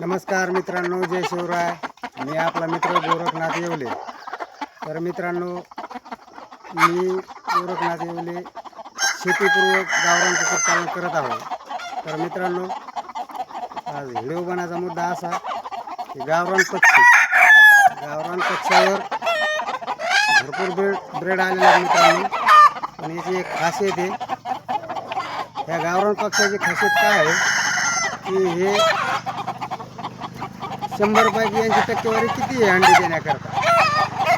नमस्कार मित्रांनो जय शिवराय. मी आपला मित्र गोरखनाथ येवले. तर मित्रांनो मी गोरखनाथ येवले शेतीपूर्वक गावरान कुक्कुटपालन करत आहोत. तर मित्रांनो आज व्हिडिओ बनायचा मुद्दा असा की गावरान पक्षी गावरान पक्षावर भरपूर ब्रेड ब्रेड आलेला आहेत मित्रांनो. पण याची एक खासियत आहे ह्या गावरान पक्षाची खासियत काय आहे की हे शंभर पैकी यांची टक्केवारी किती आहे अंडी देण्याकरता?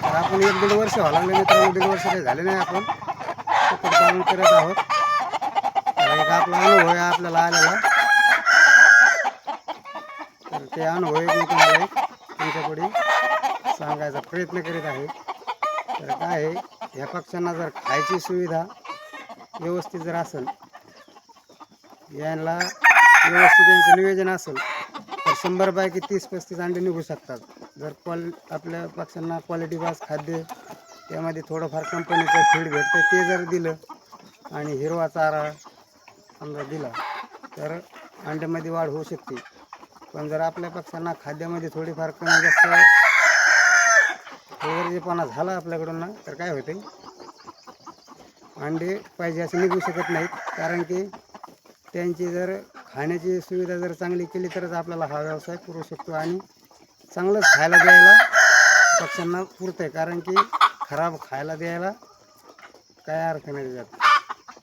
तर आपण एक दीड वर्ष व्हायला लागले मित्रांनो दीड वर्ष काही झाले नाही आपण. काम करत आहोत. तर एक आपला अनुभव आहे आपल्याला आलेला. तर ते अनुभव एक मी तुम्हाला एक तुमच्यापुढे सांगायचा प्रयत्न करीत आहे. तर काय आहे ह्या पक्ष्यांना जर खायची सुविधा व्यवस्थित जर असेल यांना व्यवस्थित यांचं नियोजन असेल शंभर शंभरपैकी तीस पस्तीस अंडे निघू शकतात. जर क्वाल आपल्या पक्ष्यांना क्वालिटी बास खाद्य त्यामध्ये थोडंफार कंपनीचं फीड भेटतं ते जर दिलं आणि हिरवा चारा समजा दिला तर अंड्यामध्ये वाढ होऊ शकते. पण जर आपल्या पक्ष्यांना खाद्यामध्ये थोडीफार कमी जास्त वगैरेपणा झाला आपल्याकडून ना तर काय होते अंडे पाहिजे असे निघू शकत नाहीत कारण की त्यांची जर खाण्याची सुविधा जर चांगली केली तरच आपल्याला हा व्यवसाय पुरू शकतो आणि चांगलंच खायला द्यायला पक्ष्यांना पुरतं आहे कारण की खराब खायला द्यायला काय अर्थ नाही जात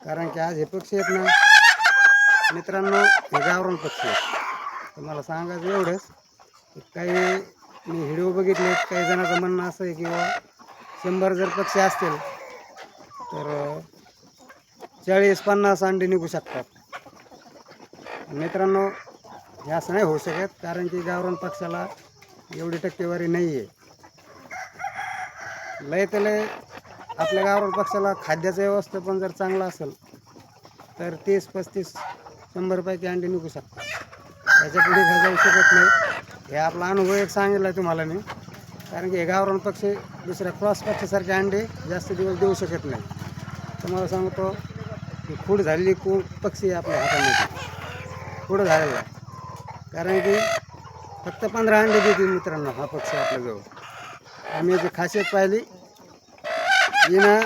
कारण की आज हे पक्षी आहेत ना मित्रांनो हे गावरण पक्षी आहेत. तुम्हाला सांगायचं एवढंच की काही मी व्हिडिओ बघितले काही जणांचं म्हणणं असं आहे किंवा शंभर जर पक्षी असतील तर चाळीस पन्नास अंडे निघू शकतात. मित्रांनो हे असं नाही होऊ शकत कारण की गावरान पक्षाला एवढी टक्केवारी नाही आहे लय तर लय आपल्या गावरान पक्षाला खाद्याचं व्यवस्थापन जर चांगलं असेल तर तीस पस्तीस शंभरपैकी अंडी निघू शकतात. याच्यापुढे काय जाऊ शकत नाही. हे आपला अनुभव एक सांगितला तुम्हाला मी कारण की हे गावरान पक्षी दुसऱ्या क्रॉस पक्षासारखे अंडे जास्त दिवस देऊ शकत नाही. तुम्हाला सांगतो की खूड झालेली कू पक्षी आहे आपल्या हातामध्ये. पुढं झालेलं आहे. कारण की फक्त पंधरा अंडे देते मित्रांनो हा पक्षी आपल्याजवळ आम्ही याची खासियत पाहिली. हिनं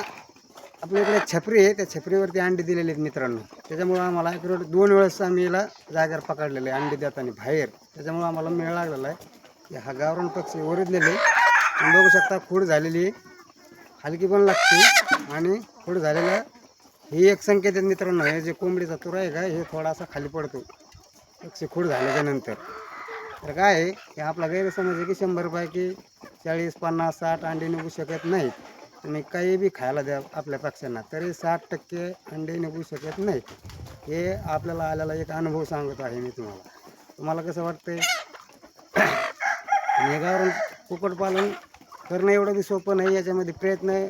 आपल्या इकडे छपरी आहे त्या छपरीवरती अंडे दिलेले आहेत मित्रांनो. त्याच्यामुळं आम्हाला इकडे दोन वेळेस आम्ही याला जागेवर पकडलेले आहे अंडे देताना बाहेर. त्याच्यामुळं आम्हाला मेळ लागलेला आहे. की हा गावरान पक्षी ओरिजलेले तुम्ही बघू शकता खूड झालेली हलकी पण लागते. आणि खूड झालेलं ही एक संकेत मित्रांनो. हे जे कोंबडीचा तुरा आहे का हे थोडासा खाली पडतो पक्षी खूड झाल्याच्यानंतर तर काय आहे की आपला गैरसमज आहे की शंभरपैकी चाळीस पन्नास साठ अंडे निघू शकत नाहीत. तुम्ही काही बी खायला द्या आपल्या पक्ष्यांना तरी साठ टक्के अंडे निघू शकत नाहीत. हे आपल्याला आलेला एक अनुभव सांगत आहे मी तुम्हाला. तुम्हाला कसं वाटतंय? मेघावरून कुक्कुटपालन करणं एवढं बी सोपं नाही याच्यामध्ये प्रयत्न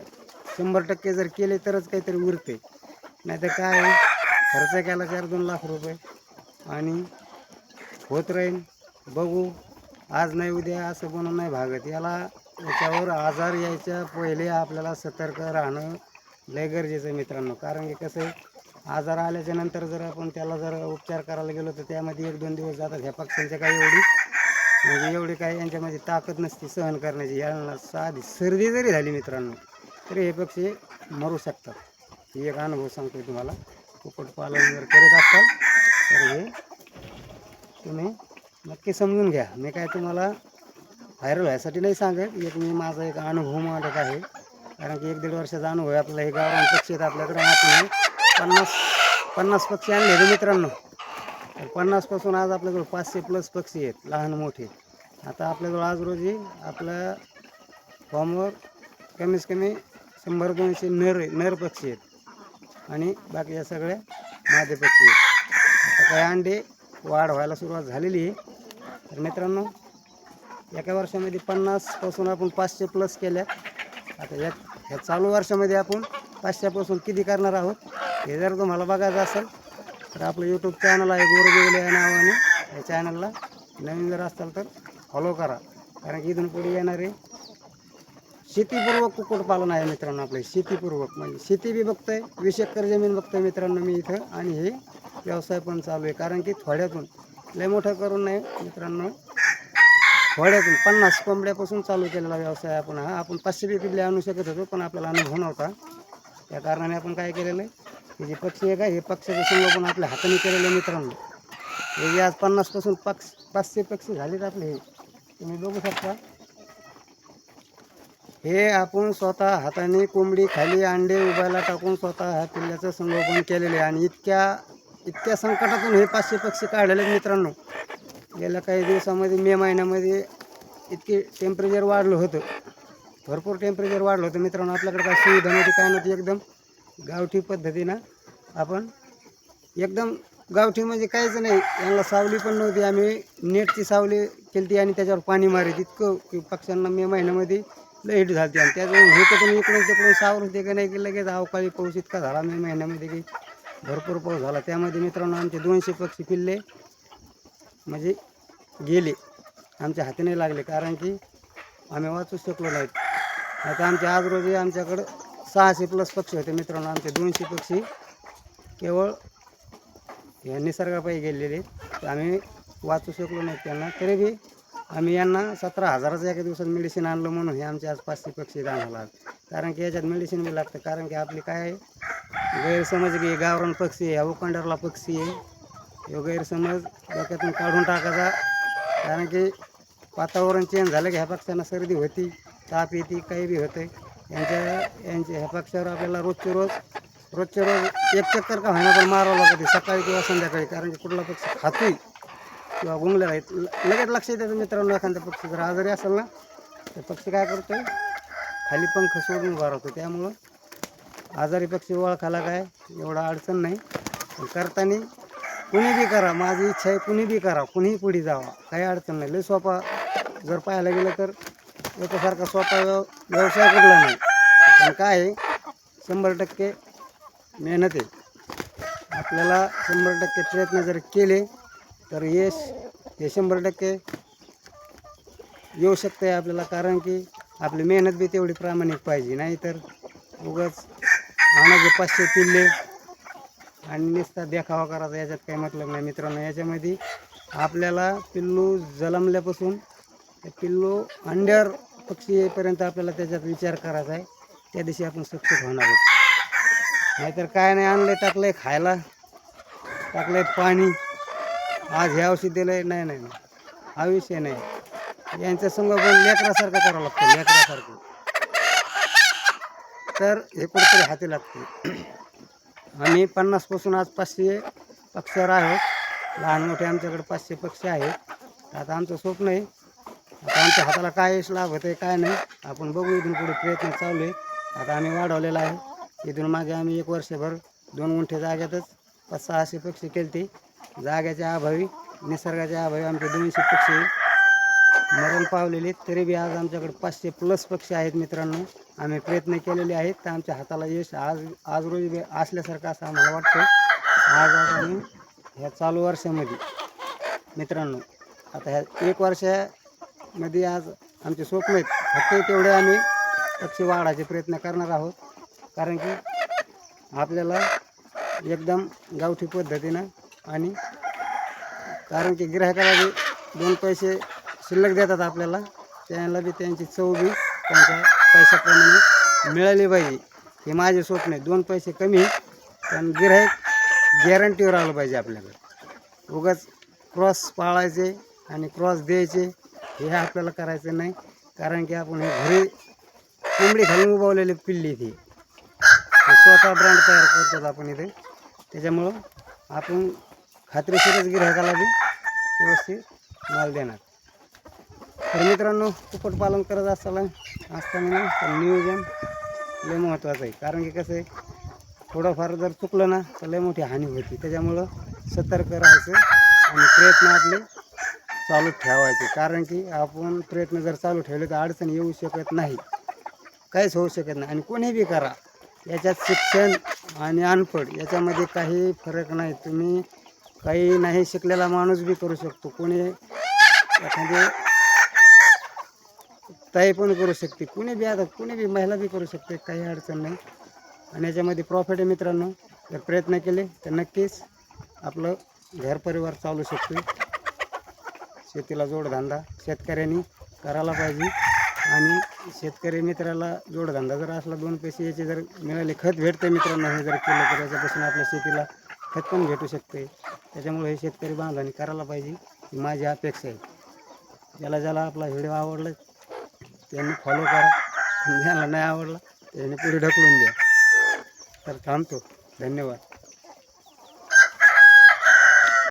शंभर टक्के जर केले तरच काहीतरी उरते नाहीतर काय आहे, खर्च केला चार दोन लाख रुपये. आणि होत राहील. बघू. आज नाही उद्या असं बनून नाही भागत. याला याच्यावर आजार यायच्या पहिले आपल्याला सतर्क राहणं लय गरजेचं आहे मित्रांनो. कारण की कसं आजार आल्याच्यानंतर जर आपण त्याला जर उपचार करायला गेलो तर त्यामध्ये एक दोन दिवस जातात ह्या पक्ष्यांच्या काही एवढी. म्हणजे एवढी काही यांच्यामध्ये ताकद नसते सहन करण्याची. यांना साधी सर्दी जरी झाली मित्रांनो तरी हे पक्षी मरू शकतात. ही एक अनुभव सांगतो तुम्हाला. कुक्कुटपालन जर करत असाल तर हे तुम्ही नक्की समजून घ्या. मी काय तुम्हाला व्हायरल व्हायसाठी नाही सांगत एक मी माझा एक अनुभव मांडत आहे. कारण की एक दीड वर्षाचा अनुभव आहे आपला. हे गावरान पक्षी आहेत आपल्याकडे आपण पन्नास पन्नास पक्षी आणले होते मित्रांनो. तर पन्नासपासून आज आपल्याकडे पाचशे प्लस पक्षी आहेत लहान मोठे. आता आपल्याजवळ आज रोजी आपल्या फॉर्मवर कमीत कमी शंभर दोनशे नर नर पक्षी आहेत. आणि बाकीच्या सगळ्या मादे पक्षी आहेत. आता काही अंडे वाढ व्हायला सुरुवात झालेली आहे. तर मित्रांनो एका वर्षामध्ये पन्नासपासून आपण पाचशे प्लस केल्या. आता या ह्या चालू वर्षामध्ये आपण पाचशेपासून किती करणार आहोत हे जर तुम्हाला बघायचं असेल तर आपलं यूट्यूब चॅनल आहे गोरगेवले या नावाने. या चॅनलला नवीन जर असाल तर फॉलो करा. कारण की इथून पुढे येणारे शेतीपूर्वक कुक्कुटपालन आहे मित्रांनो आपले. शेतीपूर्वक म्हणजे शेती बी बघतोय वीस एकर जमीन बघतोय मित्रांनो मी इथं. आणि हे व्यवसाय पण चालू आहे. कारण की थोड्यातून लय मोठं करून नाही मित्रांनो. थोड्यातून पन्नास कोंबड्यापासून चालू केलेला व्यवसाय आपण हा. आपण पाचशे बी किल्ले आणू शकत होतो पण आपल्याला अनुभव नव्हता. त्या कारणाने आपण काय केलेलं आहे हे जे पक्षी आहे का हे पक्षाचं संगोपन आपल्या हाताने केलेलं आहे मित्रांनो. हे जे आज पन्नासपासून पक्ष पाचशे पक्षी झालेत आपले हे तुम्ही बघू शकता. हे आपण स्वतः हाताने कोंबडी खाली अंडे उभायला टाकून स्वतः ह्या पिल्ल्याचं संगोपन केलेलं आहे. आणि इतक्या इतक्या संकटातून हे पाचशे पक्षी काढलेले मित्रांनो. गेल्या काही दिवसामध्ये मे महिन्यामध्ये इतके टेम्परेचर वाढलं होतं. भरपूर टेम्परेचर वाढलं होतं मित्रांनो. आपल्याकडे काय सुविधा नव्हती काय नव्हती एकदम गावठी पद्धतीनं आपण एकदम गावठी म्हणजे काहीच नाही. यांना सावली पण नव्हती. आम्ही नेटची सावली केली आणि त्याच्यावर पाणी मारित इतकं की पक्ष्यांना मे महिन्यामध्ये लईट झाली आणि त्याच्यावर हे इकडून तिकडून सावरून ते का नाही की लगेच अवकाळी पाऊस इतका झाला मे महिन्यामध्ये की भरपूर पाऊस झाला. त्यामध्ये मित्रांनो आमचे दोनशे पक्षी पिल्ले म्हणजे गेले. आमच्या हाताने लागले कारण की आम्ही वाचू शकलो नाहीत. आता आमच्या आज रोजी आमच्याकडं सहाशे प्लस पक्षी होते मित्रांनो. आमचे दोनशे पक्षी केवळ या निसर्गापायी गेलेले. तर आम्ही वाचू शकलो नाही त्यांना. तरी बी आम्ही यांना सतरा हजाराचं एका दिवसात मेडिसिन आणलं म्हणून हे आमचे आज पाचशे पक्षी आणायला कारण की याच्यात मेडिसिन बी लागतं. कारण की आपली काय आहे, गैरसमज की गावरान पक्षी आहे अवकांडरला पक्षी आहे. हे गैरसमज डोक्यातून काढून टाकायचा. कारण की वातावरण चेंज झालं की ह्या पक्ष्यांना सर्दी होती ताप येते काही बी होतं यांच्या यांच्या ह्या पक्षावर आपल्याला रोजचे रोज रोजचे रोज एक चक्कर का होईना पण मारावं लागते सकाळी किंवा संध्याकाळी. कारण की कुठला पक्षी खातोय किंवा गुंगलेला आहे. ल- लगेच लक्ष येतं मित्रांनो एखाद्या पक्षी जर आजारी असेल ना तर पक्षी काय करतोय? खाली पंख सोडून उभा राहतो. त्यामुळं आजारी पक्षी ओळखायला काय? एवढा अडचण नाही. पण करताना कुणी बी करा. माझी इच्छा आहे कुणी बी करा. कुणीही पुढे जावा. काही अडचण नाही. लय सोपा जर पाहायला गेलं तर याच्यासारखा सोपा व्यव व्यवसाय कुठला नाही. पण काय आहे शंभर टक्के मेहनत आहे. आपल्याला शंभर टक्के प्रयत्न जर केले तर यश हे शंभर टक्के येऊ शकतं आहे आपल्याला. कारण की आपली मेहनत बी तेवढी प्रामाणिक पाहिजे. नाही तर उगाच आणायचे पाचशे पिल्ले. आणि नुसता देखावा करायचा याच्यात काही मतलब नाही मित्रांनो. याच्यामध्ये आपल्याला पिल्लू जलमल्यापासून ते पिल्लू अंड्यावर पक्षी येईपर्यंत आपल्याला त्याच्यात विचार करायचा आहे. त्या दिवशी आपण सक्सेस होणार आहोत. नाहीतर काय नाही आणलंय टाकलंय खायला. टाकलंय पाणी. आज हे औषध दिलंय नाही नाही नाही. हा विषय नाही. यांचं संगोपन लेकरासारखं करावं लागतं लेकरासारखं. तर हे कुठेतरी हाती लागते. आम्ही पन्नासपासून आज पाचशे पक्षावर आहोत लहान मोठे आमच्याकडे पाचशे पक्षी आहेत. आता आमचं स्वप्न आहे. आता आमच्या हाताला काय यश लाभ होतं आहे काय नाही आपण बघू इथून पुढे प्रयत्न चालू आहे. आता आम्ही वाढवलेला आहे. इथून मागे आम्ही एक वर्षभर दोन गुंठे जाग्यातच पाच सहाशे पक्षी केलते. जाग्याच्या अभावी निसर्गाच्या अभावी आमचे दोनशे पक्षी मरण पावलेले तरी बी आज आमच्याकडे पाचशे प्लस पक्षी आहेत मित्रांनो. आम्ही प्रयत्न केलेले आहेत. तर आमच्या हाताला यश आज आज रोजी असल्यासारखं असं आम्हाला वाटतं आज आज आम्ही ह्या चालू वर्षामध्ये मित्रांनो आता ह्या एक वर्षामध्ये आज आमचे स्वप्न आहेत. फक्त तेवढे आम्ही पक्षी वाढायचे प्रयत्न करणार आहोत. कारण की आपल्याला एकदम गावठी पद्धतीनं आणि कारण की ग्राहकाला दोन पैसे शिल्लक देतात आपल्याला. त्यांना बी त्यांची चव बी त्यांच्या पैशाप्रमाणे मिळाली पाहिजे. हे माझे स्वप्न आहे. दोन पैसे कमी पण गिरायक गॅरंटीवर आलं पाहिजे आपल्याकडे. उगाच क्रॉस पाळायचे आणि क्रॉस द्यायचे हे आपल्याला करायचं नाही. कारण की आपण हे घरी कोंबडी घालून उभावलेली पिल्ली ती. स्वतः ब्रँड तयार करतात आपण इथे. त्याच्यामुळं आपण खात्रीशीरच गिरायकाला बी व्यवस्थित माल देणार. तर मित्रांनो कुक्कुटपालन करत असताना असताना तर नियोजन लय महत्त्वाचं आहे. कारण की कसं आहे थोडंफार जर चुकलं ना तर लय मोठी हानी होती. त्याच्यामुळं सतर्क राहायचं आणि प्रयत्न आपले चालू ठेवायचे. कारण की आपण प्रयत्न जर चालू ठेवले तर अडचण येऊ शकत नाही. काहीच होऊ शकत नाही. आणि कोणी बी करा. याच्यात शिक्षण आणि अनपढ याच्यामध्ये काही फरक नाही. तुम्ही काही नाही शिकलेला माणूस बी करू शकतो. कोणी एखादे ताई पण करू शकते. कुणी बी आता कुणी बी महिला बी करू शकते काही अडचण नाही. आणि याच्यामध्ये प्रॉफिट आहे मित्रांनो. जर प्रयत्न केले तर नक्कीच आपलं घर परिवार चालू शकतो. शेतीला जोडधंदा शेतकऱ्यांनी करायला पाहिजे. आणि शेतकरी मित्राला जोडधंदा जर असला दोन पैसे याचे जर मिळाले खत भेटते मित्रांनो हे जर केलं तर याच्यापासून आपल्या शेतीला खत पण भेटू शकते. त्याच्यामुळे हे शेतकरी बांधवांनी करायला पाहिजे ही माझी अपेक्षा आहे. ज्याला ज्याला आपला व्हिडिओ आवडला त्यांनी फॉलो करा. ज्याला नाही आवडला त्यांनी पुढे ढकलून द्या. तर थांबतो. धन्यवाद.